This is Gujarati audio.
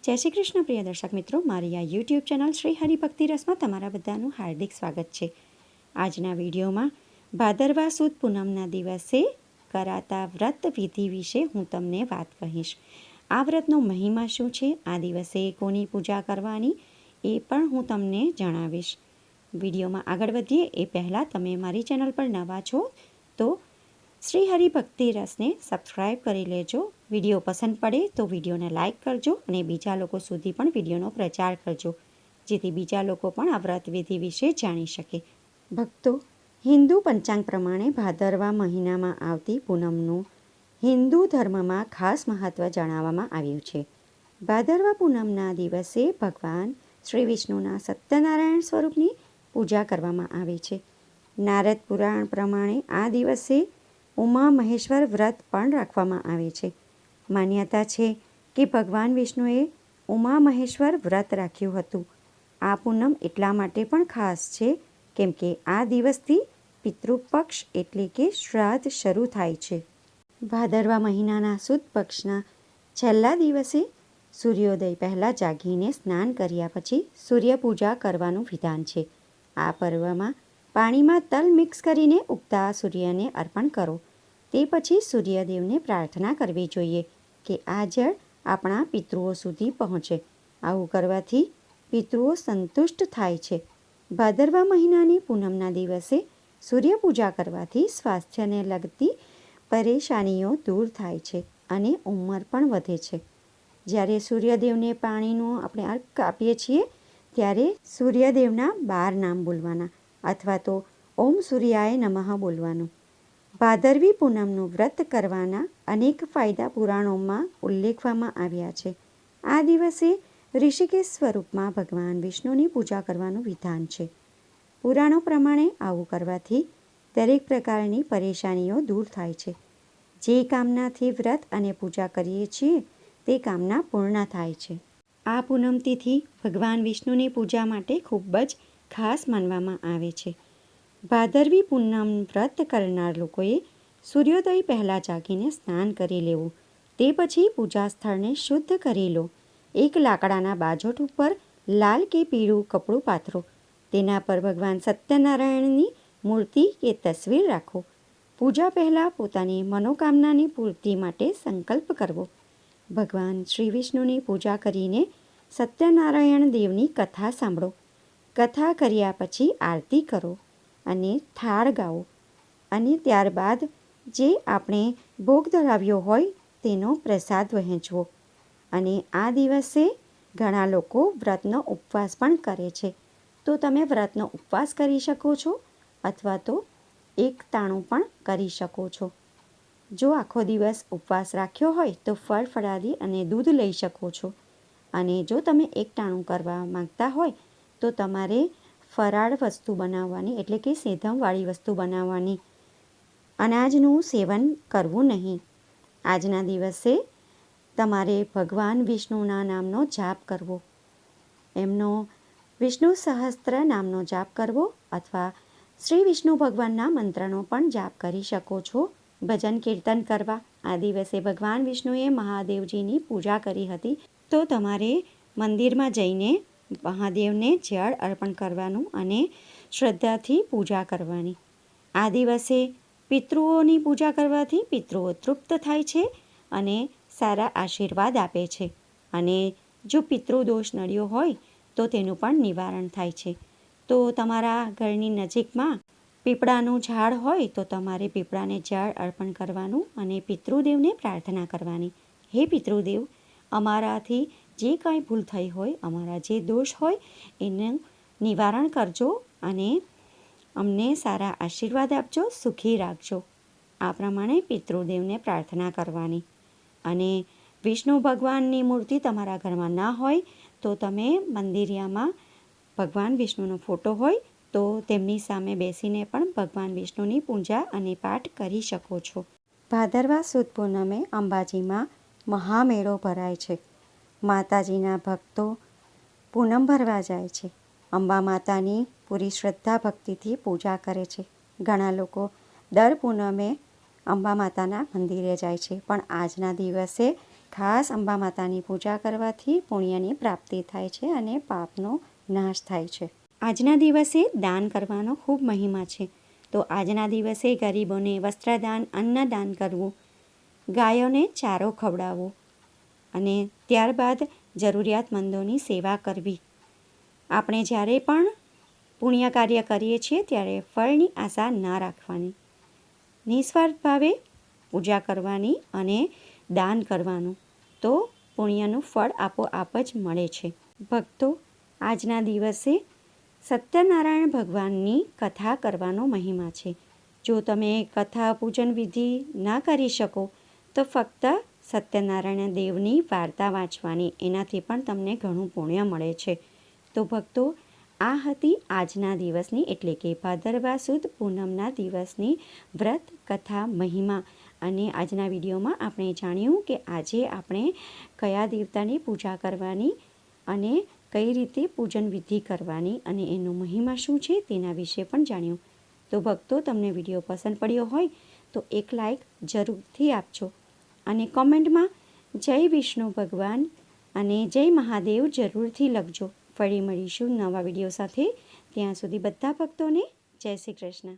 જય શ્રી કૃષ્ણ, પ્રિય દર્શક મિત્રો. મારી આ યુટ્યુબ ચેનલ શ્રી હરિભક્તિ રસમાં તમારા બધાનું હાર્દિક સ્વાગત છે. આજના વિડીયોમાં ભાદરવા સુદ પૂનમના દિવસે કરાતા વ્રત વિધિ વિશે હું તમને વાત કહીશ. આ વ્રતનો મહિમા શું છે? આ દિવસે કોની પૂજા કરવાની? એ પણ હું તમને જણાવીશ. વિડીયોમાં આગળ વધીએ. એ પહેલાં તમે મારી ચેનલ પર નવા છો તો શ્રી હરિભક્તિ રસને સબસ્ક્રાઈબ કરી લેજો. વીડિયો પસંદ પડે તો વિડીયોને લાઇક કરજો અને બીજા લોકો સુધી પણ વિડીયોનો પ્રચાર કરજો, જેથી બીજા લોકો પણ આ વ્રત વિધિ વિશે જાણી શકે. ભક્તો, હિન્દુ પંચાંગ પ્રમાણે ભાદરવા મહિનામાં આવતી પૂનમનું હિન્દુ ધર્મમાં ખાસ મહત્ત્વ જણાવવામાં આવ્યું છે. ભાદરવા પૂનમના દિવસે ભગવાન શ્રી વિષ્ણુના સત્યનારાયણ સ્વરૂપની પૂજા કરવામાં આવે છે. નારદ પુરાણ પ્રમાણે આ દિવસે ઉમા મહેશ્વર વ્રત પણ રાખવામાં આવે છે. માન્યતા છે કે ભગવાન વિષ્ણુએ ઉમા મહેશ્વર વ્રત રાખ્યું હતું. આ પૂનમ એટલા માટે પણ ખાસ છે કેમ કે આ દિવસથી પિતૃપક્ષ એટલે કે શ્રાદ્ધ શરૂ થાય છે. ભાદરવા મહિનાના સુદ પક્ષના છેલ્લા દિવસે સૂર્યોદય પહેલાં જાગીને સ્નાન કર્યા પછી સૂર્યપૂજા કરવાનું વિધાન છે. આ પર્વમાં પાણીમાં તલ મિક્સ કરીને ઉગતા સૂર્યને અર્પણ કરો. તે પછી સૂર્યદેવને પ્રાર્થના કરવી જોઈએ કે આ જળ આપણા પિતૃઓ સુધી પહોંચે. આવું કરવાથી પિતૃઓ સંતુષ્ટ થાય છે. ભાદરવા મહિનાની પૂનમના દિવસે સૂર્યપૂજા કરવાથી સ્વાસ્થ્યને લગતી પરેશાનીઓ દૂર થાય છે અને ઉંમર પણ વધે છે. જ્યારે સૂર્યદેવને પાણીનું આપણે અર્ક આપીએ છીએ, ત્યારે સૂર્યદેવના બાર નામ બોલવાના અથવા તો ઓમ સૂર્યાય નમઃ બોલવાનું. ભાદરવી પૂનમનું વ્રત કરવાના અનેક ફાયદા પુરાણોમાં ઉલ્લેખવામાં આવ્યા છે. આ દિવસે ઋષિકેશ સ્વરૂપમાં ભગવાન વિષ્ણુની પૂજા કરવાનું વિધાન છે. પુરાણો પ્રમાણે આવું કરવાથી દરેક પ્રકારની પરેશાનીઓ દૂર થાય છે. જે કામનાથી વ્રત અને પૂજા કરીએ છીએ, તે કામના પૂર્ણ થાય છે. આ પૂનમ તિથિ ભગવાન વિષ્ણુની પૂજા માટે ખૂબ જ ખાસ માનવામાં આવે છે. ભાદરવી પૂનમ વ્રત કરનાર લોકોએ સૂર્યોદય પહેલાં જાગીને સ્નાન કરી લેવું. તે પછી પૂજા સ્થળને શુદ્ધ કરી લો. એક લાકડાના બાજોટ ઉપર લાલ કે પીળું કપડું પાથરો. તેના પર ભગવાન સત્યનારાયણની મૂર્તિ કે તસવીર રાખો. પૂજા પહેલાં પોતાની મનોકામનાની પૂર્તિ માટે સંકલ્પ કરવો. ભગવાન શ્રી વિષ્ણુની પૂજા કરીને સત્યનારાયણ દેવની કથા સાંભળો. કથા કર્યા પછી આરતી કરો. અને થાળ ગાઓ. અને ત્યારબાદ જે આપણે ભોગ ધરાવ્યો હોય તેનો પ્રસાદ વહેંચવો. અને આ દિવસે ઘણા લોકો વ્રતનો ઉપવાસ પણ કરે છે. તો તમે વ્રતનો ઉપવાસ કરી શકો છો અથવા તો એક તાણું પણ કરી શકો છો. જો આખો દિવસ ઉપવાસ રાખ્યો હોય તો ફળ ફળાદી અને દૂધ લઈ શકો છો. અને જો તમે એક ટાણું કરવા માંગતા હોય તો તમારે ફરાળ વસ્તુ બનાવવાની એટલે કે સેધમવાળી વસ્તુ બનાવવાની. અનાજનું સેવન કરવું નહીં. આજના દિવસે તમારે ભગવાન વિષ્ણુના નામનો જાપ કરવો. એમનો વિષ્ણુ સહસ્ત્ર નામનો જાપ કરવો અથવા શ્રી વિષ્ણુ ભગવાનના મંત્રનો પણ જાપ કરી શકો છો. ભજન કીર્તન કરવા. આ દિવસે ભગવાન વિષ્ણુએ મહાદેવજીની પૂજા કરી હતી. તો તમારે મંદિરમાં જઈને મહાદેવને જળ અર્પણ કરવાનું અને શ્રદ્ધાથી પૂજા કરવાની. આ દિવસે પિતૃઓની પૂજા કરવાથી પિતૃઓ તૃપ્ત થાય છે અને સારા આશીર્વાદ આપે છે. અને જો પિતૃદોષ નડ્યો હોય, તો તેનું પણ નિવારણ થાય છે. તો તમારા ઘરની નજીકમાં પીપળાનું ઝાડ હોય, તો તમારે પીપળાને જળ અર્પણ કરવાનું અને પિતૃદેવને પ્રાર્થના કરવાની. હે પિતૃદેવ, અમારાથી જે કાંઈ ભૂલ થઈ હોય, અમારા જે દોષ હોય, એનું નિવારણ કરજો અને અમને સારા આશીર્વાદ આપજો, સુખી રાખજો. આ પ્રમાણે પિતૃદેવને પ્રાર્થના કરવાની. અને વિષ્ણુ ભગવાનની મૂર્તિ તમારા ઘરમાં ના હોય, તો તમે મંદિરિયામાં ભગવાન વિષ્ણુનો ફોટો હોય, તો તેમની સામે બેસીને પણ ભગવાન વિષ્ણુની પૂજા અને પાઠ કરી શકો છો. ભાદરવા સુદ પૂનમે અંબાજીમાં મહામેળો ભરાય છે. માતાજીના ભક્તો પૂનમ ભરવા જાય છે. અંબા માતાની પૂરી શ્રદ્ધા ભક્તિથી પૂજા કરે છે. ઘણા લોકો દર પૂનમે અંબા માતાના મંદિરે જાય છે. પણ આજના દિવસે ખાસ અંબા માતાની પૂજા કરવાથી પુણ્યની પ્રાપ્તિ થાય છે અને પાપનો નાશ થાય છે. આજના દિવસે દાન કરવાનો ખૂબ મહિમા છે. તો આજના દિવસે ગરીબોને વસ્ત્રદાન, અન્નદાન કરવું, ગાયોને ચારો ખવડાવવો અને ત્યારબાદ જરૂરિયાતમંદોની સેવા કરવી. આપણે જ્યારે પણ પુણ્ય કાર્ય કરીએ છીએ, ત્યારે ફળની આશા ના રાખવાની. નિસ્વાર્થ ભાવે પૂજા કરવાની અને દાન કરવાનું તો પુણ્યનું ફળ આપોઆપ જ મળે છે. ભક્તો, આજના દિવસે સત્યનારાયણ ભગવાનની કથા કરવાનો મહિમા છે. જો તમે કથા પૂજન વિધિ ના કરી શકો, તો ફક્ત સત્યનારાયણ દેવની વાર્તા વાંચવાની, એનાથી પણ તમને ઘણું પુણ્ય મળે છે. તો ભક્તો, આ હતી આજના દિવસની, એટલે કે ભાદરવા સુદ પૂનમના દિવસની વ્રત, કથા, મહિમા. અને આજના વિડીયોમાં આપણે જાણ્યું કે આજે આપણે કયા દેવતાની પૂજા કરવાની અને કઈ રીતે પૂજન વિધિ કરવાની અને એનો મહિમા શું છે તેના વિશે પણ જાણ્યું. તો ભક્તો, તમને વીડિયો પસંદ પડ્યો હોય તો એક લાઈક જરૂરથી આપજો. અને કોમેન્ટમાં, જય વિષ્ણુ ભગવાન અને જય મહાદેવ જરૂરથી લખજો. ફરી મળીશું નવા વીડિયો સાથે. ત્યાં સુધી બધા ભક્તોને જય શ્રી કૃષ્ણ.